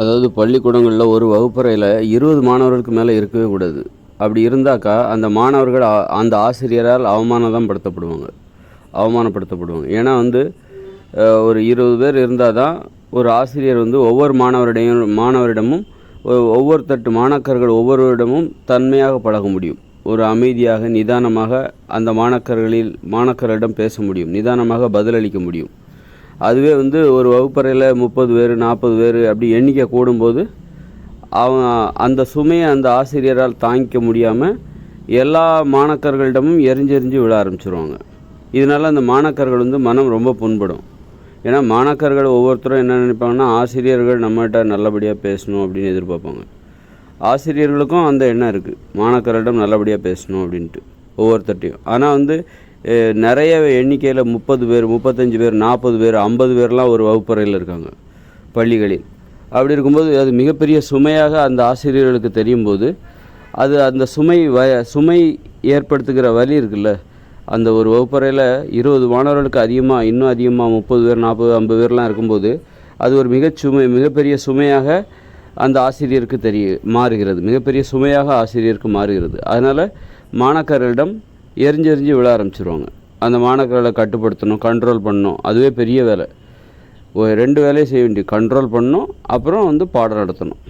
அதாவது பள்ளிக்கூடங்களில் ஒரு வகுப்பறையில் இருபது மாணவர்களுக்கு மேலே இருக்கவே கூடாது. அப்படி இருந்தாக்கா அந்த மாணவர்கள் அந்த ஆசிரியரால் அவமானம் படுத்தப்படுவாங்க அவமானப்படுத்தப்படுவாங்க. ஏன்னா வந்து ஒரு இருபது பேர் இருந்தால் தான் ஒரு ஆசிரியர் வந்து ஒவ்வொரு மாணவரிடையும் மாணவரிடமும் ஒவ்வொரு தட்டு மாணாக்கர்கள் ஒவ்வொருவரிடமும் தன்மையாக பழக முடியும். ஒரு அமைதியாக நிதானமாக அந்த மாணாக்கர்களில் மாணக்கரிடம் பேச முடியும். நிதானமாக பதிலளிக்க முடியும். அதுவே வந்து ஒரு வகுப்பறையில் முப்பது பேர் நாற்பது பேர் அப்படி எண்ணிக்கை கூடும்போது அவன் அந்த சுமையை அந்த ஆசிரியரால் தாங்கிக்க முடியாமல் எல்லா மாணக்கர்களிடமும் எரிஞ்செறிஞ்சு விழ ஆரம்பிச்சிருவாங்க. இதனால் அந்த மாணக்கர்கள் வந்து மனம் ரொம்ப புண்படும். ஏன்னா மாணக்கர்கள் ஒவ்வொருத்தரும் என்ன நினைப்பாங்கன்னா ஆசிரியர்கள் நம்மகிட்ட நல்லபடியாக பேசணும் அப்படின்னு எதிர்பார்ப்பாங்க. ஆசிரியர்களுக்கும் அந்த எண்ணம் இருக்குது மாணக்கர்களிடம் நல்லபடியாக பேசணும் அப்படின்ட்டு ஒவ்வொருத்தட்டையும் ஆனால் வந்து நிறைய எண்ணிக்கையில் முப்பது பேர் முப்பத்தஞ்சு பேர் நாற்பது பேர் ஐம்பது பேர்லாம் ஒரு வகுப்பறையில் இருக்காங்க பள்ளிகளில். அப்படி இருக்கும்போது அது மிகப்பெரிய சுமையாக அந்த ஆசிரியர்களுக்கு தெரியும் போது அது அந்த சுமை வ சுமை ஏற்படுத்துகிற வழி இருக்குல்ல அந்த ஒரு வகுப்பறையில் இருபது மாணவர்களுக்கு அதிகமாக இன்னும் அதிகமாக முப்பது பேர் நாற்பது ஐம்பது பேர்லாம் இருக்கும்போது அது ஒரு மிகச் சுமை மிகப்பெரிய சுமையாக அந்த ஆசிரியருக்கு தெரிய மாறுகிறது. மிகப்பெரிய சுமையாக ஆசிரியருக்கு மாறுகிறது. அதனால் மாணாக்கர்களிடம் எரிஞ்சு எரிஞ்சு விழ ஆரம்பிச்சிருவாங்க. அந்த மாணக்கர்களை கட்டுப்படுத்தணும் கண்ட்ரோல் பண்ணணும். அதுவே பெரிய வேலை. ஒரு ரெண்டு வேலையை செய்ய வேண்டிய கண்ட்ரோல் பண்ணணும் அப்புறம் வந்து பாடம் நடத்தணும்.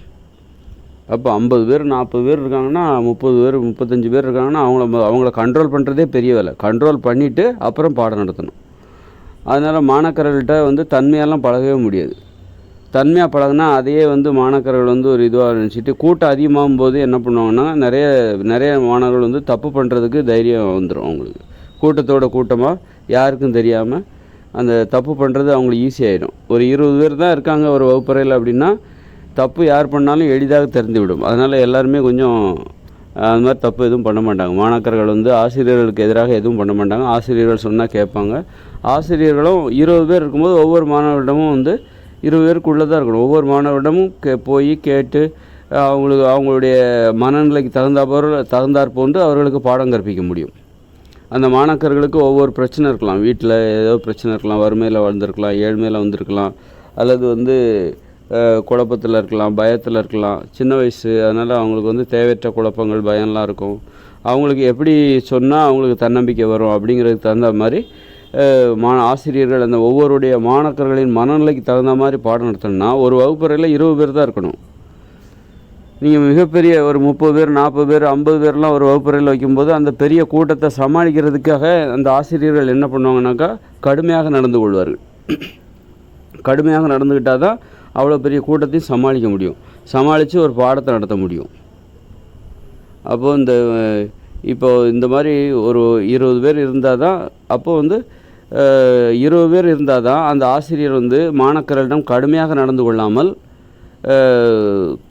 அப்போ ஐம்பது பேர் நாற்பது பேர் இருக்காங்கன்னா முப்பது பேர் முப்பத்தஞ்சு பேர் இருக்காங்கன்னா அவங்கள அவங்கள கண்ட்ரோல் பண்ணுறதே பெரிய வேலை. கண்ட்ரோல் பண்ணிவிட்டு அப்புறம் பாடம் நடத்தணும். அதனால் மாணக்கர்கள்ட்ட வந்து தன்மையெல்லாம் பழகவே முடியாது. தன்மையாக பழகுனா அதையே வந்து மாணாக்கர்கள் வந்து ஒரு இதுவாக நினச்சிட்டு கூட்டம் அதிகமாகும் போது என்ன பண்ணுவாங்கன்னா நிறைய நிறைய மாணவர்கள் வந்து தப்பு பண்ணுறதுக்கு தைரியம் வந்துடும் அவங்களுக்கு. கூட்டத்தோட கூட்டமாக யாருக்கும் தெரியாமல் அந்த தப்பு பண்ணுறது அவங்களுக்கு ஈஸியாகிடும் ஒரு இருபது பேர் தான் இருக்காங்க ஒரு வகுப்பறையில் அப்படின்னா தப்பு யார் பண்ணாலும் எளிதாக தெரிந்துவிடும். அதனால் எல்லாருமே கொஞ்சம் அந்த மாதிரி தப்பு எதுவும் பண்ண மாட்டாங்க. மாணாக்கர்கள் வந்து ஆசிரியர்களுக்கு எதிராக எதுவும் பண்ண மாட்டாங்க. ஆசிரியர்கள் சொன்னால் கேட்பாங்க. ஆசிரியர்களும் இருபது பேர் இருக்கும்போது ஒவ்வொரு மாணவர்களிடமும் வந்து இருபது பேருக்குள்ளே தான் இருக்கணும். ஒவ்வொரு மாணவரிடமும் கே போய் கேட்டு அவங்களுக்கு அவங்களுடைய மனநிலைக்கு தகுந்தாற்போல் தகுந்தாற் போன்று அவர்களுக்கு பாடம் கற்பிக்க முடியும். அந்த மாணாக்கர்களுக்கு ஒவ்வொரு பிரச்சனை இருக்கலாம். வீட்டில் ஏதோ பிரச்சனை இருக்கலாம். வறுமையில் வளர்ந்துருக்கலாம் ஏழ்மையில் வந்திருக்கலாம். அல்லது வந்து குழப்பத்தில் இருக்கலாம். பயத்தில் இருக்கலாம். சின்ன வயசு. அதனால் அவங்களுக்கு வந்து தேவையற்ற குழப்பங்கள் பயம்லாம் இருக்கும். அவங்களுக்கு எப்படி சொன்னால் அவங்களுக்கு தன்னம்பிக்கை வரும். அப்படிங்கிறதுக்கு தகுந்த மாதிரி மா ஆசிரியர்கள் அந்த ஒவ்வொருடைய மாணாக்கர்களின் மனநிலைக்கு தகுந்த மாதிரி பாடம் நடத்தணும்னா ஒரு வகுப்பறையில் இருபது பேர் தான் இருக்கணும். நீங்கள் மிகப்பெரிய ஒரு முப்பது பேர் நாற்பது பேர் ஐம்பது பேர்லாம் ஒரு வகுப்பறையில் வைக்கும்போது அந்த பெரிய கூட்டத்தை சமாளிக்கிறதுக்காக அந்த ஆசிரியர்கள் என்ன பண்ணுவாங்கனாக்கா கடுமையாக நடந்து கொள்வார்கள். கடுமையாக நடந்துக்கிட்டால் தான் அவ்வளோ பெரிய கூட்டத்தையும் சமாளிக்க முடியும். சமாளித்து ஒரு பாடத்தை நடத்த முடியும். அப்போது இந்த இப்போது இப்போ இந்த மாதிரி ஒரு இருபது பேர் இருந்தால் தான் அப்போது வந்து இருபது பேர் இருந்தால் தான் அந்த ஆசிரியர் வந்து மாணக்கரிடம் கடுமையாக நடந்து கொள்ளாமல்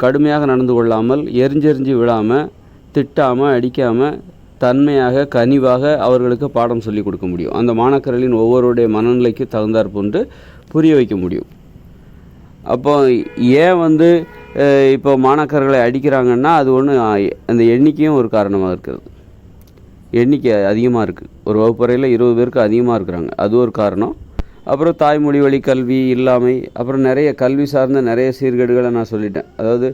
கடுமையாக நடந்து கொள்ளாமல் எரிஞ்செறிஞ்சு விழாமல் திட்டாமல் அடிக்காமல் தன்மையாக கனிவாக அவர்களுக்கு பாடம் சொல்லி கொடுக்க முடியும். அந்த மாணக்கர்களின் ஒவ்வொருடைய மனநிலைக்கு தகுந்தாற் போன்று புரிய வைக்க முடியும். அப்போ ஏன் வந்து இப்போ மாணாக்கர்களை அடிக்கிறாங்கன்னா அது ஒன்று அந்த எண்ணிக்கையும் ஒரு காரணமாக இருக்கிறது. எண்ணிக்கை அதிகமாக இருக்குது ஒரு வகுப்பறையில் இருபது பேருக்கு அதிகமாக இருக்கிறாங்க. அது ஒரு காரணம். அப்புறம் தாய்மொழி வழி கல்வி இல்லாமை அப்புறம் நிறைய கல்வி சார்ந்த நிறைய சீர்கேடுகளை நான் சொல்லிட்டேன். அதாவது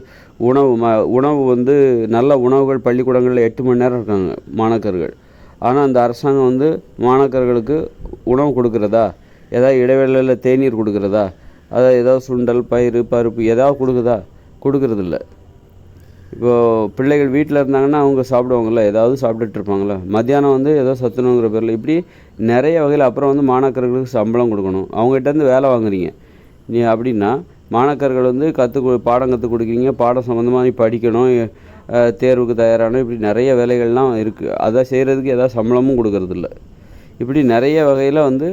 உணவு ம உணவு வந்து நல்ல உணவுகள் பள்ளிக்கூடங்களில் எட்டு மணி நேரம் இருக்காங்க மாணாக்கர்கள். ஆனால் அந்த அரசாங்கம் வந்து மாணாக்கர்களுக்கு உணவு கொடுக்குறதா? ஏதாவது இடைவேளையில் தேநீர் கொடுக்குறதா? அதாவது ஏதாவது சுண்டல் பயிறு பருப்பு ஏதாவது கொடுக்குதா? கொடுக்கறதில்ல. இப்போது பிள்ளைகள் வீட்டில் இருந்தாங்கன்னா அவங்க சாப்பிடுவாங்கள்ல ஏதாவது சாப்பிட்டுட்டு இருப்பாங்களா மத்தியானம் வந்து ஏதோ சத்துணவுங்கிற பேரில் இப்படி நிறைய வகையில் அப்புறம் வந்து மாணாக்கர்களுக்கு சம்பளம் கொடுக்கணும். அவங்ககிட்டேருந்து வேலை வாங்குறீங்க. நீ அப்படின்னா மாணாக்கர்கள் வந்து கற்றுக் பாடம் கற்றுக் கொடுக்குறீங்க பாடம் சம்மந்தமாக நீ படிக்கணும் தேர்வுக்கு தயாராகணும் இப்படி நிறைய வேலைகள்லாம் இருக்குது அதை செய்கிறதுக்கு எதாவது சம்பளமும் கொடுக்கறதில்ல. இப்படி நிறைய வகையில் வந்து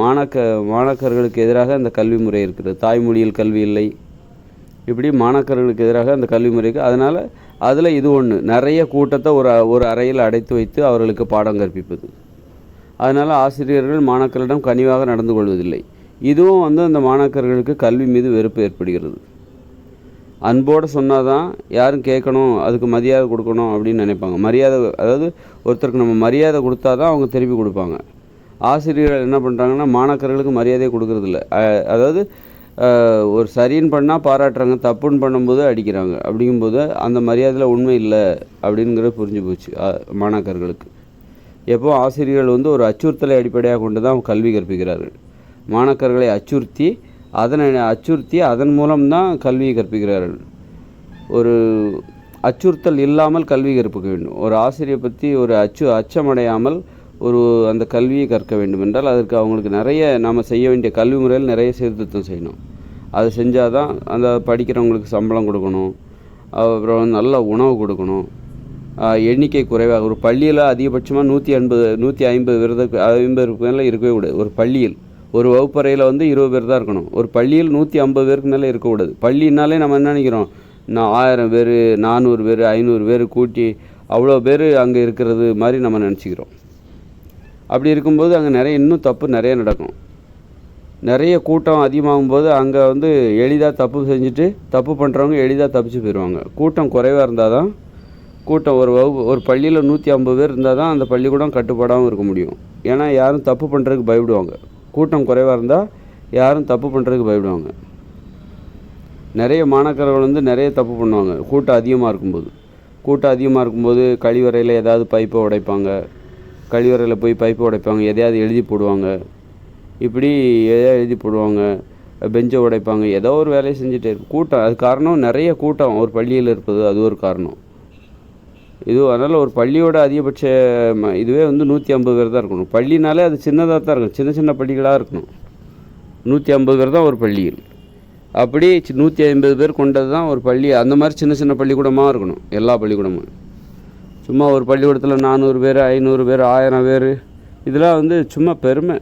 மாணாக்க மாணாக்கர்களுக்கு எதிராக அந்த கல்வி முறை இருக்கிறது தாய்மொழியில் கல்வி இல்லை இப்படி மாணாக்கர்களுக்கு எதிராக அந்த கல்வி முறைக்கு அதனால் அதில் இது ஒன்று நிறைய கூட்டத்தை ஒரு ஒரு அறையில் அடைத்து வைத்து அவர்களுக்கு பாடம் கற்பிப்பது. அதனால் ஆசிரியர்கள் மாணாக்கரிடம் கனிவாக நடந்து கொள்வதில்லை. இதுவும் வந்து அந்த மாணாக்கர்களுக்கு கல்வி மீது வெறுப்பு ஏற்படுகிறது. அன்போடு சொன்னால் தான் யாரும் கேட்கணும் அதுக்கு மரியாதை கொடுக்கணும் அப்படின்னு நினைப்பாங்க. மரியாதை அதாவது ஒருத்தருக்கு நம்ம மரியாதை கொடுத்தா தான் அவங்க திருப்பி கொடுப்பாங்க. ஆசிரியர்கள் என்ன பண்ணுறாங்கன்னா மாணாக்கர்களுக்கு மரியாதையை கொடுக்கறதில்ல. அதாவது ஒரு சரின்னு பண்ணால் பாராட்டுறாங்க தப்புன்னு பண்ணும்போது அடிக்கிறாங்க. அப்படிங்கும்போது அந்த மரியாதையில் உண்மை இல்லை அப்படிங்கிறது புரிஞ்சு போச்சு மாணாக்கர்களுக்கு. எப்போ ஆசிரியர்கள் வந்து ஒரு அச்சுறுத்தலை அடிப்படையாக கொண்டு தான் கல்வி கற்பிக்கிறார்கள். மாணாக்கர்களை அச்சுறுத்தி அதனை அச்சுறுத்தி அதன் மூலம்தான் கல்வியை கற்பிக்கிறார்கள். ஒரு அச்சுறுத்தல் இல்லாமல் கல்வி கற்பிக்க வேண்டும். ஒரு ஆசிரியை பற்றி ஒரு அச்சு அச்சமடையாமல் ஒரு அந்த கல்வியை கற்க வேண்டும் என்றால் அதற்கு அவங்களுக்கு நிறைய நாம் செய்ய வேண்டிய கல்வி முறையில் நிறைய சீர்திருத்தம் செய்யணும். அது செஞ்சால் தான் அந்த படிக்கிறவங்களுக்கு சம்பளம் கொடுக்கணும். அப்புறம் நல்ல உணவு கொடுக்கணும். எண்ணிக்கை குறைவாக ஒரு பள்ளியில் அதிகபட்சமாக நூற்றி எண்பது நூற்றி ஐம்பது விரத ஐம்பது மேலே இருக்கவே கூடாது. ஒரு பள்ளியில் ஒரு வகுப்பறையில் வந்து இருபது பேர் தான் இருக்கணும். ஒரு பள்ளியில் நூற்றி ஐம்பது பேருக்கு மேலே இருக்கக்கூடாது பள்ளினாலே நம்ம என்ன நினைக்கிறோம்? நான் ஆயிரம் பேர் நானூறு பேர் ஐநூறு பேர் கூட்டி அவ்வளோ பேர் அங்கே இருக்கிறது மாதிரி நம்ம நினச்சிக்கிறோம். அப்படி இருக்கும்போது அங்கே நிறைய இன்னும் தப்பு நிறைய நடக்கும். நிறைய கூட்டம் அதிகமாகும் போது அங்கே வந்து எளிதாக தப்பு செஞ்சுட்டு தப்பு பண்ணுறவங்க எளிதாக தப்பிச்சு போயிடுவாங்க கூட்டம் குறைவாக இருந்தால் தான் கூட்டம் ஒரு வகுப்பு ஒரு பள்ளியில் நூற்றி ஐம்பது பேர் இருந்தால் தான் அந்த பள்ளிக்கூடம் கட்டுப்பாடாகவும் இருக்க முடியும். ஏன்னா யாரும் தப்பு பண்ணுறதுக்கு பயப்படுவாங்க. கூட்டம் குறைவாக இருந்தால் யாரும் தப்பு பண்ணுறதுக்கு பயப்படுவாங்க. நிறைய மாணாக்கர்கள் வந்து நிறைய தப்பு பண்ணுவாங்க. கூட்டம் அதிகமாக இருக்கும்போது. கூட்டம் அதிகமாக இருக்கும்போது கழிவறையில் ஏதாவது பைப்பை உடைப்பாங்க. கழிவறையில் போய் பைப்பை உடைப்பாங்க எதையாவது எழுதி போடுவாங்க. இப்படி எதையாவது எழுதி போடுவாங்க பெஞ்சை உடைப்பாங்க ஏதோ ஒரு வேலையை செஞ்சுட்டே இருக்கும் கூட்டம் அது காரணம் நிறைய கூட்டம் ஒரு பள்ளியில் இருப்பது அது ஒரு காரணம். இது அதனால் ஒரு பள்ளியோட அதிகபட்ச ம- இதுவே வந்து நூற்றி ஐம்பது பேர் தான் இருக்கணும். பள்ளினாலே அது சின்னதாக தான் இருக்கும் சின்ன சின்ன பள்ளிகளாக இருக்கணும். நூற்றி ஐம்பது பேர் தான் ஒரு பள்ளியில் அப்படி நூற்றி ஐம்பது பேர் கொண்டது தான் ஒரு பள்ளி. அந்த மாதிரி சின்ன சின்ன பள்ளிக்கூடமாக இருக்கணும். எல்லா பள்ளிக்கூடமும். சும்மா ஒரு பள்ளிக்கூடத்தில் நானூறு பேர் ஐநூறு பேர் ஆயிரம் பேர். இதெல்லாம் வந்து சும்மா பெருமை.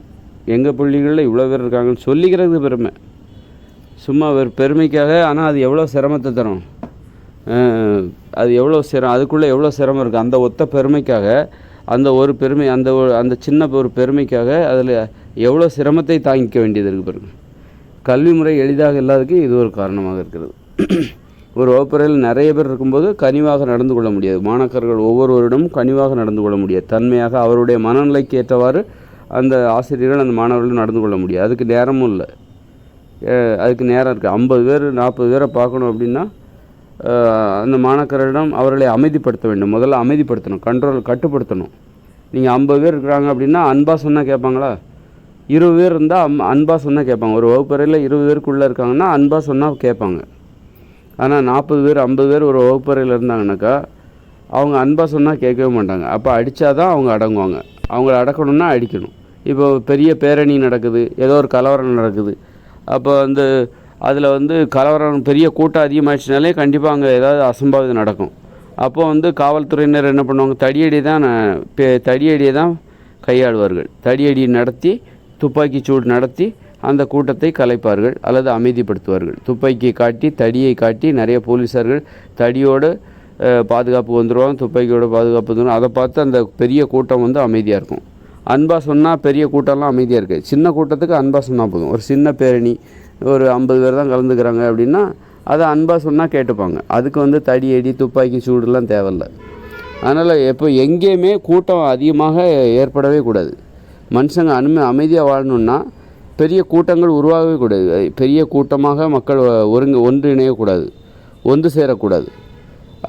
எங்கள் பள்ளிகளில் இவ்வளோ பேர் இருக்காங்கன்னு சொல்லிக்கிறது பெருமை. சும்மா ஒரு பெருமைக்காக ஆனால் அது எவ்வளோ சிரமத்தை தரும்? அது எவ்வளோ சிரம் அதுக்குள்ளே எவ்வளோ சிரமம் இருக்குது அந்த ஒத்த பெருமைக்காக அந்த ஒரு பெருமை அந்த ஒரு அந்த சின்ன ஒரு பெருமைக்காக அதில் எவ்வளோ சிரமத்தை தாங்கிக்க வேண்டியது இருக்குது பெருமை கல்வி முறை எளிதாக இல்லாததுக்கு இது ஒரு காரணமாக இருக்கிறது. ஒரு வகுப்பறையில் நிறைய பேர் இருக்கும்போது கனிவாக நடந்து கொள்ள முடியாது. மாணாக்கர்கள் ஒவ்வொருவரிடமும் கனிவாக நடந்து கொள்ள முடியாது. தன்மையாக அவருடைய மனநிலைக்கு ஏற்றவாறு அந்த ஆசிரியர்கள் அந்த மாணவர்களும் நடந்து கொள்ள முடியாது. அதுக்கு நேரமும் இல்லை. அதுக்கு நேரம் இருக்குது ஐம்பது பேர் நாற்பது பேரை பார்க்கணும் அப்படின்னா அந்த மாணாக்கரிடம் அவர்களை அமைதிப்படுத்த வேண்டும். முதல்ல அமைதிப்படுத்தணும். கண்ட்ரோல் கட்டுப்படுத்தணும். நீங்கள் ஐம்பது பேர் இருக்கிறாங்க அப்படின்னா அன்பாக சொன்னால் கேட்பாங்களா? இருபது பேர் இருந்தால் அம் அன்பாக சொன்னால் கேட்பாங்க. ஒரு வகுப்பறையில் இருபது பேருக்குள்ளே இருக்காங்கன்னா அன்பாக சொன்னால் கேட்பாங்க. ஆனால் நாற்பது பேர் ஐம்பது பேர் ஒரு வகுப்பறையில் இருந்தாங்கனாக்கா அவங்க அன்பாக சொன்னால் கேட்கவே மாட்டாங்க. அப்போ அடித்தா தான் அவங்க அடங்குவாங்க. அவங்கள அடக்கணும்னா அடிக்கணும். இப்போ பெரிய பேரணி நடக்குது ஏதோ ஒரு கலவரம் நடக்குது. அப்போ வந்து அதில் வந்து கலவரம் பெரிய கூட்டம் அதிகமாகிடுச்சுனாலே கண்டிப்பாக அங்கே ஏதாவது அசம்பாவிதம் நடக்கும். அப்போ வந்து காவல்துறையினர் என்ன பண்ணுவாங்க தடியடி தான் பே- தடியடியை தான் கையாளுவார்கள். தடியடி நடத்தி துப்பாக்கி சூடு நடத்தி அந்த கூட்டத்தை கலைப்பார்கள் அல்லது அமைதிப்படுத்துவார்கள். துப்பாக்கியை காட்டி தடியை காட்டி நிறைய போலீஸார்கள் தடியோடு பாதுகாப்பு வந்துடுவாங்க துப்பாக்கியோட பாதுகாப்பு வந்துடும் அதை பார்த்து அந்த பெரிய கூட்டம் வந்து அமைதியாக இருக்கும். அன்பாக சொன்னால் பெரிய கூட்டம்லாம் அமைதியாக இருக்குது. சின்ன கூட்டத்துக்கு அன்பாக சொன்னால் போதும். ஒரு சின்ன பேரணி ஒரு ஐம்பது பேர் தான் கலந்துக்கிறாங்க அப்படின்னா அதை அன்பாக சொன்னால் கேட்டுப்பாங்க. அதுக்கு வந்து தடி அடி துப்பாக்கி சூடுலாம் தேவையில்ல. அதனால் எப்போ எங்கேயுமே கூட்டம் அதிகமாக ஏற்படவே கூடாது. மனுஷங்க அனும அமைதியாக வாழணுன்னா பெரிய கூட்டங்கள் உருவாகவே கூடாது பெரிய கூட்டமாக மக்கள் ஒருங்க ஒன்று இணையக்கூடாது. ஒன்று சேரக்கூடாது.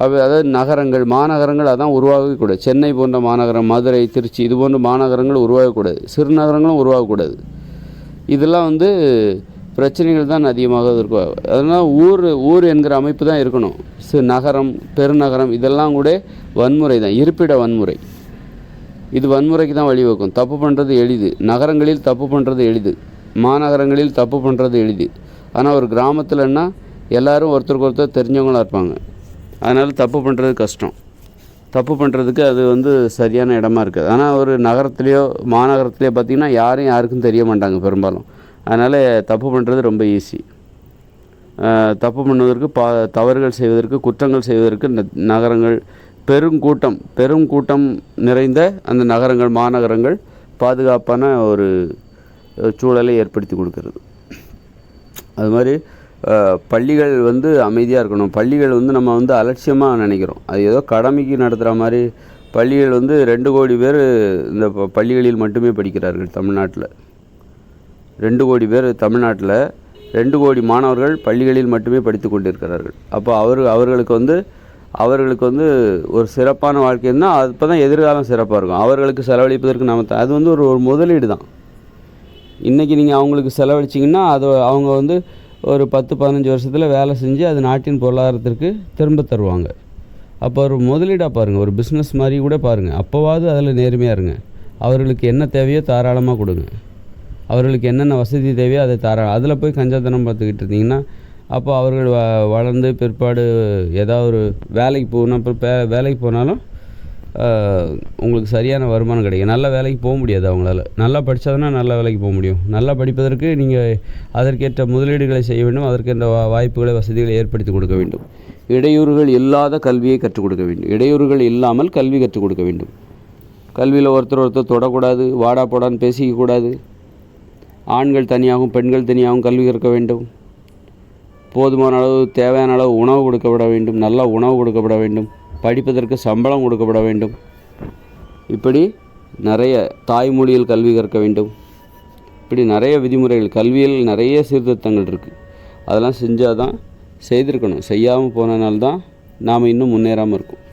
அவ அதாவது நகரங்கள் மாநகரங்கள் அதான் உருவாகவே கூடாது சென்னை போன்ற மாநகரம் மதுரை திருச்சி இது போன்ற மாநகரங்கள் உருவாகக்கூடாது. சிறு நகரங்களும் உருவாகக்கூடாது. இதெல்லாம் வந்து பிரச்சனைகள் தான் அதிகமாக இருக்கும். அதனால் ஊர் ஊர் என்கிற அமைப்பு தான் இருக்கணும். சி நகரம் பெருநகரம் இதெல்லாம் கூட வன்முறை தான். இருப்பிட வன்முறை. இது வன்முறைக்கு தான் வழிவகுக்கும். தப்பு பண்ணுறது எளிது. நகரங்களில் தப்பு பண்ணுறது எளிது. மாநகரங்களில் தப்பு பண்ணுறது எளிது. ஆனால் ஒரு கிராமத்தில்னா எல்லோரும் ஒருத்தருக்கு ஒருத்தர் தெரிஞ்சவங்களா இருப்பாங்க. அதனால் தப்பு பண்ணுறது கஷ்டம். தப்பு பண்ணுறதுக்கு அது வந்து சரியான இடமா இருக்காது. ஆனால் ஒரு நகரத்துலேயோ மாநகரத்துலேயோ பார்த்திங்கன்னா யாரும் யாருக்கும் தெரிய மாட்டாங்க பெரும்பாலும். அதனால் தப்பு பண்ணுறது ரொம்ப ஈஸி தப்பு பண்ணுவதற்கு பா தவறுகள் செய்வதற்கு குற்றங்கள் செய்வதற்கு ந- நகரங்கள் பெருங்கூட்டம் பெருங்கூட்டம் நிறைந்த அந்த நகரங்கள் மாநகரங்கள் பாதுகாப்பான ஒரு சூழலை ஏற்படுத்தி கொடுக்கறது. அது மாதிரி பள்ளிகள் வந்து அமைதியாக இருக்கணும். பள்ளிகள் வந்து நம்ம வந்து அலட்சியமாக நினைக்கிறோம். அது ஏதோ கடமைக்கு நடத்துகிற மாதிரி பள்ளிகள் வந்து ரெண்டு கோடி பேர் இந்த ப- பள்ளிகளில் மட்டுமே படிக்கிறார்கள் தமிழ்நாட்டில். ரெண்டு கோடி பேர் தமிழ்நாட்டில் ரெண்டு கோடி மாணவர்கள் பள்ளிகளில் மட்டுமே படித்து கொண்டிருக்கிறார்கள். அப்போ அவர் அவர்களுக்கு வந்து அவர்களுக்கு வந்து ஒரு சிறப்பான வாழ்க்கை இருந்தால் அப்போ தான் எதிர்காலம் சிறப்பாக இருக்கும். அவர்களுக்கு செலவழிப்பதற்கு நம்ம அது வந்து ஒரு ஒரு முதலீடு தான் இன்றைக்கி நீங்கள் அவங்களுக்கு செலவழிச்சிங்கன்னா அது அவங்க வந்து ஒரு பத்து பதினஞ்சு வருஷத்தில் வேலை செஞ்சு அது நாட்டின் பொருளாதாரத்திற்கு திரும்ப தருவாங்க. அப்போ ஒரு முதலீடாக பாருங்கள் ஒரு பிஸ்னஸ் மாதிரி கூட பாருங்கள் அப்போவாவது அதில் நேர்மையாக இருங்க. அவர்களுக்கு என்ன தேவையோ தாராளமாக கொடுங்க. அவர்களுக்கு என்னென்ன வசதி தேவையோ அதை தாரா அதில் போய் கஞ்சத்தனம் பார்த்துக்கிட்டு இருந்தீங்கன்னா அப்போ அவர்கள் வ வளர்ந்து பிற்பாடு ஏதாவது ஒரு வேலைக்கு போகணும் அப்புறம் பே வேலைக்கு போனாலும் உங்களுக்கு சரியான வருமானம் கிடைக்கும். நல்ல வேலைக்கு போக முடியாது அவங்களால. நல்லா படித்தாதானே நல்ல வேலைக்கு போக முடியும். நல்லா படிப்பதற்கு நீங்கள் அதற்கேற்ற முதலீடுகளை செய்ய வேண்டும். அதற்கேற்ற வா- வாய்ப்புகளை வசதிகளை ஏற்படுத்தி கொடுக்க வேண்டும். இடையூறுகள் இல்லாத கல்வியை கற்றுக் கொடுக்க வேண்டும். இடையூறுகள் இல்லாமல் கல்வி கற்றுக் கொடுக்க வேண்டும். கல்வியில் ஒருத்தர் ஒருத்தர் தொடக்கூடாது வாடா போடான்னு பேசிக்கக்கூடாது. ஆண்கள் தனியாகவும் பெண்கள் தனியாகவும் கல்வி கற்க வேண்டும். போதுமான அளவு தேவையான அளவு உணவு கொடுக்கப்பட வேண்டும். நல்ல உணவு கொடுக்கப்பட வேண்டும். படிப்பதற்கு சம்பளம் கொடுக்கப்பட வேண்டும். இப்படி நிறைய தாய்மொழியில் கல்வி கற்க வேண்டும். இப்படி நிறைய விதிமுறைகள் கல்வியில் நிறைய சீர்திருத்தங்கள் இருக்குது அதெல்லாம் செஞ்சால் தான் செய்திருக்கணும். செய்யாமல் போனனால்தான் நாம் இன்னும் முன்னேறாமல் இருக்கோம்.